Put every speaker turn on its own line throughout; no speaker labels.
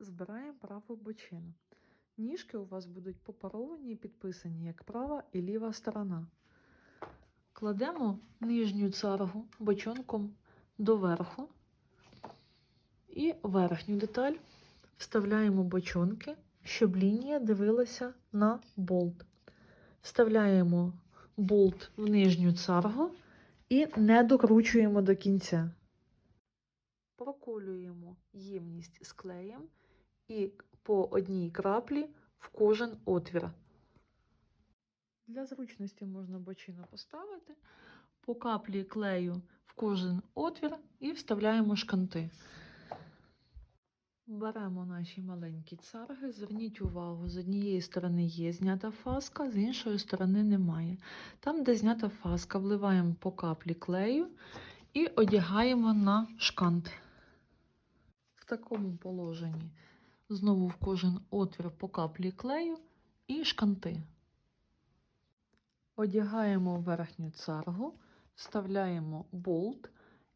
Збираємо праву бочину. Ніжки у вас будуть попаровані і підписані як права і ліва сторона. Кладемо нижню царгу бочонком доверху і верхню деталь вставляємо бочонки, щоб лінія дивилася на болт. Вставляємо болт в нижню царгу і не докручуємо до кінця. Проколюємо ємність з клеєм і по одній краплі в кожен отвір. Для зручності можна бочину поставити по каплі клею в кожен отвір і вставляємо шканти. Беремо наші маленькі царги. Зверніть увагу, з однієї сторони є знята фаска, з іншої сторони немає. Там, де знята фаска, вливаємо по каплі клею і одягаємо на шкант. В такому положенні знову в кожен отвір по каплі клею і шканти. Одягаємо верхню царгу, вставляємо болт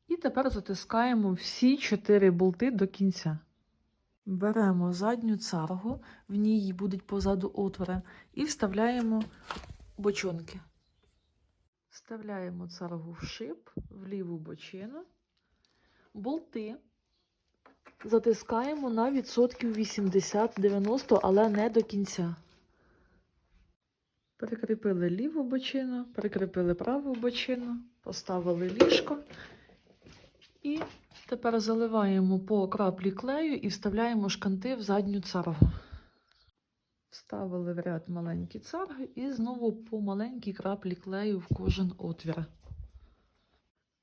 і тепер затискаємо всі чотири болти до кінця. Беремо задню царгу, в ній будуть позаду отвори, і вставляємо бочонки. Вставляємо царгу в шип, в ліву бочину, болти затискаємо на відсотків 80-90, але не до кінця. Перекріпили ліву бочину, перекріпили праву бочину, поставили ліжко і тепер заливаємо по краплі клею і вставляємо шканти в задню царгу. Вставили в ряд маленькі царги і знову по маленькій краплі клею в кожен отвір.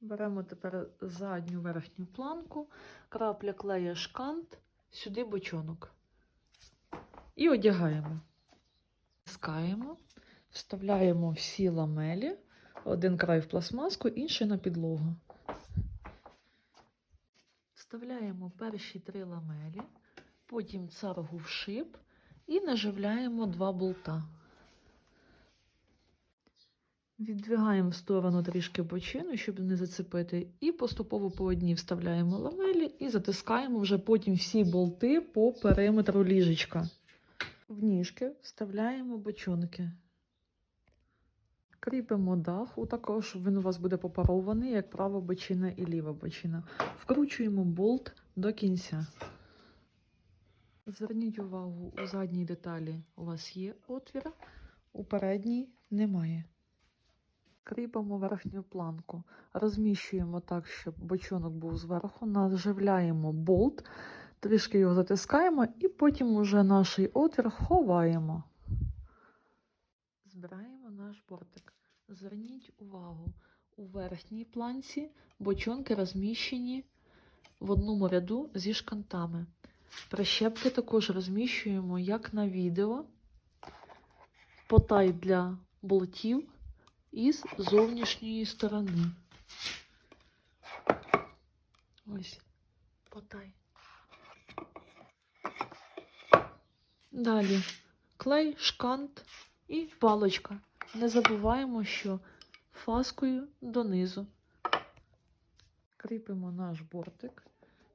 Беремо тепер задню верхню планку, крапля клея шкант, сюди бочонок. І одягаємо. Стискаємо, вставляємо всі ламелі, один край в пластмаску, інший на підлогу. Вставляємо перші три ламелі, потім царгу в шип і наживляємо два болта. Віддвигаємо в сторону трішки бочину, щоб не зацепити, і поступово по одній вставляємо ламелі і затискаємо вже потім всі болти по периметру ліжечка. В ніжки вставляємо бочонки. Кріпимо дах, також він у вас буде попарований, як права бочина і ліва бочина. Вкручуємо болт до кінця. Зверніть увагу, у задній деталі у вас є отвір, у передній немає. Кріпимо верхню планку, розміщуємо так, щоб бочонок був зверху, наживляємо болт, трішки його затискаємо і потім уже наш отвір ховаємо. Збираємо наш бортик. Зверніть увагу, у верхній планці бочонки розміщені в одному ряду зі шкантами. Прищепки також розміщуємо, як на відео, потай для болтів із зовнішньої сторони. Ось потай. Далі клей, шкант і палочка. Не забуваємо, що фаскою донизу. Кріпимо наш бортик,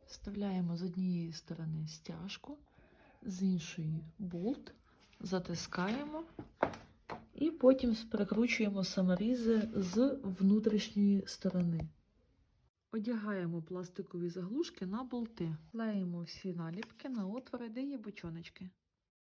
вставляємо з однієї сторони стяжку, з іншої болт, затискаємо і потім прикручуємо саморізи з внутрішньої сторони. Одягаємо пластикові заглушки на болти. Клеїмо всі наліпки на отвори, де є бочоночки.